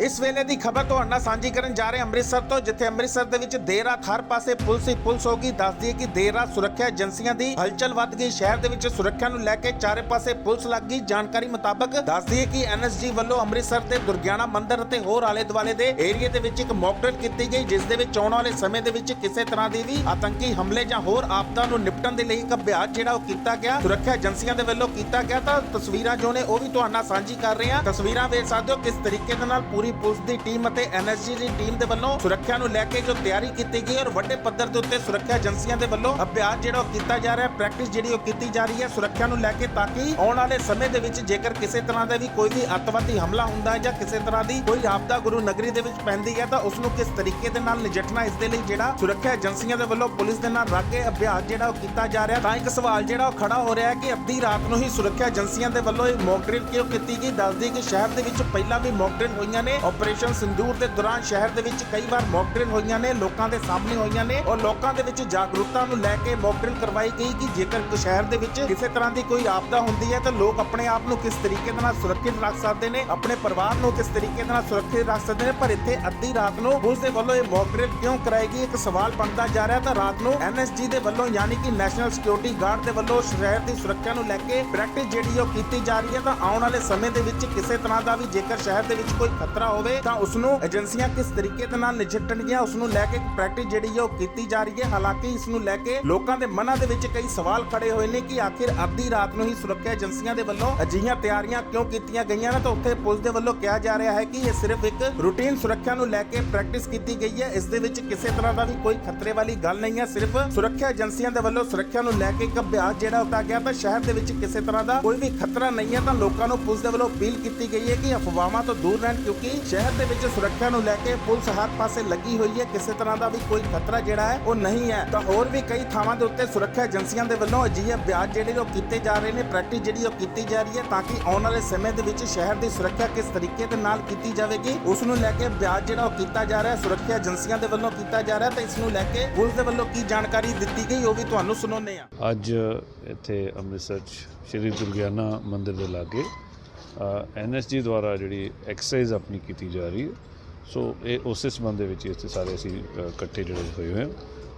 ਇਸ ਵੇਲੇ ਦੀ ਖਬਰ ਤੁਹਾਡੇ ਨਾਲ ਸਾਂਝੀ ਕਰਨ ਜਾ ਰਹੇ ਅੰਮ੍ਰਿਤਸਰ ਤੋਂ, ਜਿੱਥੇ ਅੰਮ੍ਰਿਤਸਰ ਦੇ ਵਿੱਚ ਦੇਰ ਰਾਤ ਹਰ ਪਾਸੇ ਪੁਲਿਸ ਹੀ ਪੁਲਿਸ ਹੋ ਗਈ। ਦੱਸਦੀ ਹੈ ਕਿ ਦੇਰ ਰਾਤ ਸੁਰੱਖਿਆ ਏਜੰਸੀਆਂ ਦੀ ਹਲਚਲ ਵੱਧ ਗਈ। ਸ਼ਹਿਰ ਦੇ ਵਿੱਚ ਸੁਰੱਖਿਆ ਨੂੰ ਲੈ ਕੇ ਚਾਰੇ ਪਾਸੇ ਪੁਲਿਸ ਲੱਗ ਗਈ। ਜਾਣਕਾਰੀ ਮੁਤਾਬਕ ਦੱਸਦੀ ਹੈ ਕਿ ਐਨਐਸਜੀ ਵੱਲੋਂ ਅੰਮ੍ਰਿਤਸਰ ਦੇ ਦੁਰਗਿਆਣਾ ਮੰਦਿਰ ਅਤੇ ਹੋਰ ਆਲੇ ਦੁਆਲੇ ਦੇ ਏਰੀਏ ਦੇ ਵਿੱਚ ਇੱਕ ਮੌਕਡਰਿਲ ਕੀਤੀ ਗਈ, ਜਿਸ ਦੇ ਵਿੱਚ ਆਉਣ ਵਾਲੇ ਸਮੇਂ ਦੇ ਵਿੱਚ ਕਿਸੇ ਤਰ੍ਹਾਂ ਦੀ ਵੀ ਆਤੰਕੀ ਹਮਲੇ ਜਾਂ ਹੋਰ ਆਪਦਾ ਨੂੰ ਨਿਪਟਣ ਦੇ ਲਈ ਇੱਕ ਅਭਿਆਸ ਜਿਹੜਾ ਉਹ ਕੀਤਾ ਗਿਆ, ਸੁਰੱਖਿਆ ਏਜੰਸੀਆਂ ਦੇ ਵੱਲੋਂ ਕੀਤਾ ਗਿਆ। ਤਾਂ ਤਸਵੀਰਾਂ ਜੋ ਨੇ ਉਹ ਵੀ ਤੁਹਾਡੇ ਨਾਲ ਸਾਂਝੀ ਕਰ ਰਹੇ ਹਾਂ। ਤਸਵੀਰਾਂ ਵੇਖ ਸਕਦੇ ਹੋ ਕਿਸ ਤਰੀਕੇ ਦੇ ਨਾਲ ਪੂਰੀ ਪੁਲਿਸ ਦੀ ਟੀਮ ਅਤੇ ਐਨਐਸਜੀ ਦੀ ਟੀਮ ਦੇ ਵੱਲੋਂ ਸੁਰੱਖਿਆ ਨੂੰ ਲੈ ਕੇ ਜੋ ਤਿਆਰੀ ਕੀਤੀ ਗਈ ਔਰ ਵੱਡੇ ਪੱਧਰ ਦੇ ਉੱਤੇ ਸੁਰੱਖਿਆ ਏਜੰਸੀਆਂ ਦੇ ਵੱਲੋਂ ਅਭਿਆਸ ਜਿਹੜਾ ਉਹ ਕੀਤਾ ਜਾ ਰਿਹਾ ਹੈ ਪ੍ਰੈਕਟਿਸ ਜਿਹੜੀ ਉਹ ਕੀਤੀ ਜਾ ਰਹੀ ਹੈ ਸੁਰੱਖਿਆ ਨੂੰ ਲੈ ਕੇ ਤਾਂ ਕਿ ਆਉਣ ਵਾਲੇ ਸਮੇਂ ਦੇ ਵਿੱਚ ਜੇਕਰ ਕਿਸੇ ਤਰ੍ਹਾਂ ਦਾ ਵੀ ਕੋਈ ਵੀ ਅੱਤਵਾਦੀ ਹਮਲਾ ਹੁੰਦਾ ਹੈ ਜਾਂ ਕਿਸੇ ਤਰ੍ਹਾਂ ਦੀ ਕੋਈ ਆਪਦਾ ਗੁਰੂ ਨਗਰੀ ਦੇ ਵਿੱਚ ਪੈਂਦੀ ਹੈ ਤਾਂ ਉਸ ਨੂੰ ਕਿਸ ਤਰੀਕੇ ਦੇ ਨਾਲ ਨਜਿੱਠਣਾ ਇਸ ਦੇ ਲਈ ਜਿਹੜਾ ਸੁਰੱਖਿਆ ਏਜੰਸੀਆਂ ਦੇ ਵੱਲੋਂ ਪੁਲਿਸ ਦੇ ਨਾਲ ਰੱਖ ਕੇ ਅਭਿਆਸ ਜਿਹੜਾ ਉਹ ਕੀਤਾ ਜਾ ਰਿਹਾ ਤਾਂ ਇੱਕ ਸਵਾਲ ਜਿਹੜਾ ਉਹ ਖੜਾ ਹੋ ਰਿਹਾ ਹੈ ਕਿ ਅੱਧੀ ਰਾਤ ਨੂੰ ਹੀ ਸੁਰੱਖਿਆ ਏਜੰਸੀਆਂ ਦੇ ਵੱਲੋਂ ਇਹ ਮੌਕ ਡਰਿਲ ਕਿਉਂ ਕੀਤੀ ਗਈ? ਦੱਸਦੀ ਕਿ ਸ਼ਹਿਰ ਦੇ ਵਿੱਚ ਪਹਿਲਾਂ ਵੀ ਮੌਕ ਡਰਿਲ ਹੋਈਆਂ ਨੇ ਆਪਰੇਸ਼ਨ ਸਿੰਦੂਰ ਦੇ ਦੌਰਾਨ ਸ਼ਹਿਰ ਦੇ ਵਿੱਚ ਕਈ ਵਾਰ ਮੌਕ ਡਰਿਲ ਹੋਈਆਂ ਨੇ, ਲੋਕਾਂ ਦੇ ਸਾਹਮਣੇ ਹੋਈਆਂ ਨੇ ਔਰ ਲੋਕਾਂ ਦੇ ਵਿੱਚ ਜਾਗਰੂਕਤਾ ਨੂੰ ਲੈ ਕੇ ਮੌਕ ਡਰਿਲ ਕਰਵਾਈ ਗਈ ਕਿ ਜੇਕਰ ਇੱਕ ਸ਼ਹਿਰ ਦੇ ਵਿੱਚ ਕਿਸੇ ਤਰ੍ਹਾਂ ਦੀ ਕੋਈ ਆਪਦਾ ਹੁੰਦੀ ਹੈ ਤਾਂ ਲੋਕ ਆਪਣੇ ਆਪ ਨੂੰ ਕਿਸ ਤਰੀਕੇ ਨਾਲ ਸੁਰੱਖਿਅਤ ਰੱਖ ਸਕਦੇ ਨੇ, ਆਪਣੇ ਪਰਿਵਾਰ ਨੂੰ ਕਿਸ ਤਰੀਕੇ ਨਾਲ ਸੁਰੱਖਿਅਤ ਰੱਖ ਸਕਦੇ ਨੇ, ਪਰ ਇੱਥੇ ਅੱਧੀ ਰਾਤ ਨੂੰ ਪੁਲਿਸ ਦੇ ਵੱਲੋਂ ਇਹ ਮੌਕ ਡਰਿਲ ਕਿਉਂ ਕਰਾਏਗੀ ਇੱਕ ਸਵਾਲ ਬਣਦਾ ਜਾ ਰਿਹਾ ਤਾਂ ਰਾਤ ਨੂੰ ਐਨਐਸਜੀ ਦੇ ਵੱਲੋਂ ਯਾਨੀ ਕਿ ਨੈਸ਼ਨਲ ਸਿਕਿਉਰਿਟੀ ਗਾਰਡ ਦੇ ਵੱਲੋਂ ਸ਼ਹਿਰ ਦੀ ਸੁਰੱਖਿਆ ਨੂੰ ਲੈ ਕੇ ਪ੍ਰੈਕਟਿਸ ਜਿਹੜੀ ਉਹ ਕੀਤੀ ਜਾ ਰਹੀ ਹੈ ਤਾਂ ਆਉਣ ਵਾਲੇ ਸਮੇਂ ਦੇ ਵਿੱਚ ਕਿਸੇ ਤਰ੍ਹਾਂ ਦਾ ਵੀ ਜੇਕਰ ਸ਼ਹਿਰ ਦੇ ਵਿੱਚ ਕੋਈ ਖਤਰਾ ਹੋਵੇ ਤਾਂ ਉਸ ਨੂੰ ਏਜੰਸੀਆਂ ਕਿਸ ਤਰੀਕੇ ਦੇ ਨਾਲ ਨਜਿੱਠਣਗੀਆਂ ਉਸ ਨੂੰ ਲੈ ਕੇ ਪ੍ਰੈਕਟਿਸ ਜਿਹੜੀ ਹੈ ਉਹ ਕੀਤੀ ਜਾ ਰਹੀ ਹੈ। ਹਾਲਾਂਕਿ ਇਸ ਨੂੰ ਲੈ ਕੇ ਲੋਕਾਂ ਦੇ ਮਨਾਂ ਦੇ ਵਿੱਚ ਕਈ ਸਵਾਲ ਖੜੇ ਹੋਏ ਨੇ ਕਿ ਆਖਿਰ ਅੱਧੀ ਰਾਤ ਨੂੰ ਹੀ ਸੁਰੱਖਿਆ ਏਜੰਸੀਆਂ ਦੇ ਵੱਲੋਂ ਅਜਿਹੀਆਂ ਤਿਆਰੀਆਂ ਕਿਉਂ ਕੀਤੀਆਂ ਗਈਆਂ ਨੇ? ਤਾਂ ਉੱਥੇ ਪੁਲਿਸ ਦੇ ਵੱਲੋਂ ਕਿਹਾ ਜਾ ਰਿਹਾ ਹੈ ਕਿ ਇਹ ਸਿਰਫ ਇੱਕ ਰੂਟੀਨ ਸੁਰੱਖਿਆ ਨੂੰ ਲੈ ਕੇ ਪ੍ਰੈਕਟਿਸ ਕੀਤੀ ਗਈ ਹੈ। ਇਸ ਦੇ ਵਿੱਚ ਕਿਸੇ ਤਰ੍ਹਾਂ ਦਾ ਵੀ ਕੋਈ ਖਤਰੇ ਵਾਲੀ ਗੱਲ ਨਹੀਂ ਹੈ। ਸਿਰਫ ਸੁਰੱਖਿਆ ਏਜੰਸੀਆਂ ਦੇ ਵੱਲੋਂ ਸੁਰੱਖਿਆ ਨੂੰ ਲੈ ਕੇ ਇੱਕ ਅਭਿਆਸ ਜਿਹੜਾ ਉਤਾ ਗਿਆ ਤਾਂ ਸ਼ਹਿਰ ਦੇ ਵਿੱਚ ਕਿਸੇ ਤਰ੍ਹਾਂ ਦਾ ਕੋਈ ਵੀ ਖਤਰਾ ਨਹੀਂ ਹੈ। ਤਾਂ ਲੋਕਾਂ ਨੂੰ ਪੁਲਿਸ ਦੇ ਵੱਲੋਂ ਅਪੀਲ ਕੀਤੀ ਗਈ ਹੈ ਕਿ ਅਫਵਾਹਾਂ ਤੋਂ ਦੂਰ ਰਹਿਣ, ਕਿਉਂਕਿ ਸ਼ਹਿਰ ਦੇ ਵਿੱਚ ਸੁਰੱਖਿਆ ਨੂੰ ਲੈ ਕੇ ਪੁਲਿਸ ਹਰ ਪਾਸੇ ਲੱਗੀ ਹੋਈ ਹੈ। ਕਿਸੇ ਤਰ੍ਹਾਂ ਦਾ ਵੀ ਕੋਈ ਖਤਰਾ ਜਿਹੜਾ ਹੈ, ਉਹ ਨਹੀਂ ਹੈ। ਤਾਂ ਹੋਰ ਵੀ ਕਈ ਥਾਵਾਂ ਦੇ ਉੱਤੇ ਸੁਰੱਖਿਆ ਏਜੰਸੀਆਂ ਦੇ ਵੱਲੋਂ ਅਜਿਹੇ ਅਭਿਆਸ ਜਿਹੜੇ ਉਹ ਕੀਤੇ ਜਾ ਰਹੇ ਨੇ, ਪ੍ਰੈਕਟਿਸ ਜਿਹੜੀ ਉਹ ਕੀਤੀ ਜਾ ਰਹੀ ਹੈ ਤਾਂ ਕਿ ਆਉਣ ਵਾਲੇ ਸਮੇਂ ਦੇ ਵਿੱਚ ਸ਼ਹਿਰ ਦੀ ਸੁਰੱਖਿਆ ਕਿਸ ਤਰੀਕੇ ਦੇ ਨਾਲ ਕੀਤੀ ਜਾਵੇਗੀ, ਉਸ ਨੂੰ ਲੈ ਕੇ ਅਭਿਆਸ ਜਿਹੜਾ ਉਹ ਕੀਤਾ ਜਾ ਰਿਹਾ ਹੈ, ਸੁਰੱਖਿਆ ਏਜੰਸੀਆਂ ਦੇ ਵੱਲੋਂ ਕੀਤਾ ਜਾ ਰਿਹਾ ਤਾਂ ਇਸ ਨੂੰ ਲੈ ਕੇ ਪੁਲਿਸ ਦੇ ਵੱਲੋਂ ਕੀ ਜਾਣਕਾਰੀ ਦਿੱਤੀ ਗਈ, ਉਹ ਵੀ ਤੁਹਾਨੂੰ ਸੁਣਾਉਂਦੇ ਹਾਂ। ਅੱਜ ਇੱਥੇ ਅੰਮ੍ਰਿਤਸਰ ਸ਼੍ਰੀ ਦੁਰਗਿਆਨਾ ਮੰਦਿਰ ਦੇ ਲਾਗੇ ਐਨਐਸਜੀ ਦੁਆਰਾ ਜਿਹੜੀ ਐਕਸਰਸਾਈਜ਼ ਆਪਣੀ ਕੀਤੀ ਜਾ ਰਹੀ ਹੈ। ਸੋ ਇਹ ਉਸੇ ਸੰਬੰਧ ਦੇ ਵਿੱਚ ਹੀ ਇੱਥੇ ਸਾਰੇ ਅਸੀਂ ਇਕੱਠੇ ਜਿਹੜੇ ਹੋਏ ਹੋਏ ਹਾਂ।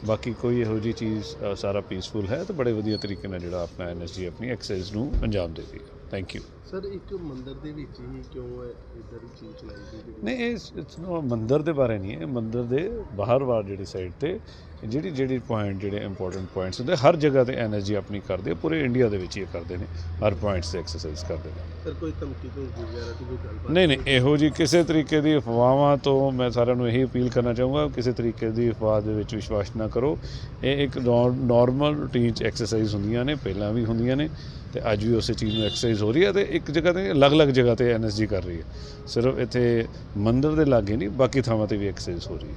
ਬਾਕੀ ਕੋਈ ਇਹੋ ਜਿਹੀ ਚੀਜ਼ ਸਾਰਾ ਪੀਸਫੁਲ ਹੈ ਤੇ ਬੜੇ ਵਧੀਆ ਤਰੀਕੇ ਨਾਲ ਜਿਹੜਾ ਆਪਣਾ ਐਨਐਸਜੀ ਆਪਣੀ ਐਕਸਰਸਾਈਜ਼ ਨੂੰ ਅੰਜਾਮ ਦੇ ਰਹੀ ਹੈ। ਥੈਂਕ ਯੂ ਸਰ ਇੱਕ ਮੰਦਿਰ ਦੇ ਵਿੱਚ ਹੀ ਕਿਉਂ ਇਦਾਂ ਦੀ ਚੀਜ਼ ਚਲਾਈ ਗਈ ਜਿਹੜੀ? ਨਹੀਂ ਇਹ ਇਟਸ ਨੋ ਮੰਦਿਰ ਦੇ ਬਾਰੇ ਨਹੀਂ ਹੈ ਮੰਦਿਰ ਦੇ ਬਾਹਰ-ਬਾਹਰ ਜਿਹੜੀ ਸਾਈਡ ਤੇ ਜਿਹੜੀ ਜਿਹੜੀ ਪੁਆਇੰਟ ਜਿਹੜੇ ਇੰਪੋਰਟੈਂਟ ਪੁਆਇੰਟਸ ਹੁੰਦੇ ਹਰ ਜਗ੍ਹਾ ਤੇ ਐਨਰਜੀ ਆਪਣੀ ਕਰਦੇ ਪੂਰੇ ਇੰਡੀਆ ਦੇ ਵਿੱਚ ਇਹ ਕਰਦੇ ਨੇ ਹਰ ਪੁਆਇੰਟਸ ਤੇ ਐਕਸਰਸਾਈਜ਼ ਕਰਦੇ ਨੇ। ਸਰ ਕੋਈ ਧਮਕੀ ਤੋਂ ਵਗੈਰਾ ਦੀ ਕੋਈ ਗੱਲਬਾਤ? ਨਹੀਂ ਨਹੀਂ ਇਹੋ ਜੀ ਕਿਸੇ ਤਰੀਕੇ ਦੀ ਅਫਵਾਹਾਂ ਤੋਂ ਮੈਂ ਸਾਰਿਆਂ ਨੂੰ ਇਹੀ ਅਪੀਲ ਕਰਨਾ ਚਾਹੂੰਗਾ ਕਿਸੇ ਤਰੀਕੇ ਦੀ ਅਫਵਾਹ ਦੇ ਵਿੱਚ ਵਿਸ਼ਵਾਸ ਨਾ ਕਰੋ। ਇਹ ਇੱਕ ਨਾਰਮਲ ਰੂਟੀਨ ਚ ਐਕਸਰਸਾਈਜ਼ ਹੁੰਦੀਆਂ ਨੇ ਪਹਿਲਾਂ ਵੀ ਹੁੰਦੀਆਂ ਨੇ। ਤੇ ਅੱਜ ਵੀ ਉਸੇ ਚੀਜ਼ ਨੂੰ ਐਕਸਰਸਾਈਜ਼ ਹੋ ਰਹੀ ਹੈ ਤੇ ਇੱਕ ਜਗ੍ਹਾ ਤੇ ਅਲੱਗ-ਅਲੱਗ ਜਗ੍ਹਾ ਤੇ ਐਨਐਸਜੀ ਕਰ ਰਹੀ ਹੈ। ਸਿਰਫ ਇੱਥੇ ਮੰਦਿਰ ਦੇ ਲਾਗੇ ਨਹੀਂ, ਬਾਕੀ ਥਾਵਾਂ ਤੇ ਵੀ ਐਕਸਰਸਾਈਜ਼ ਹੋ ਰਹੀ ਹੈ।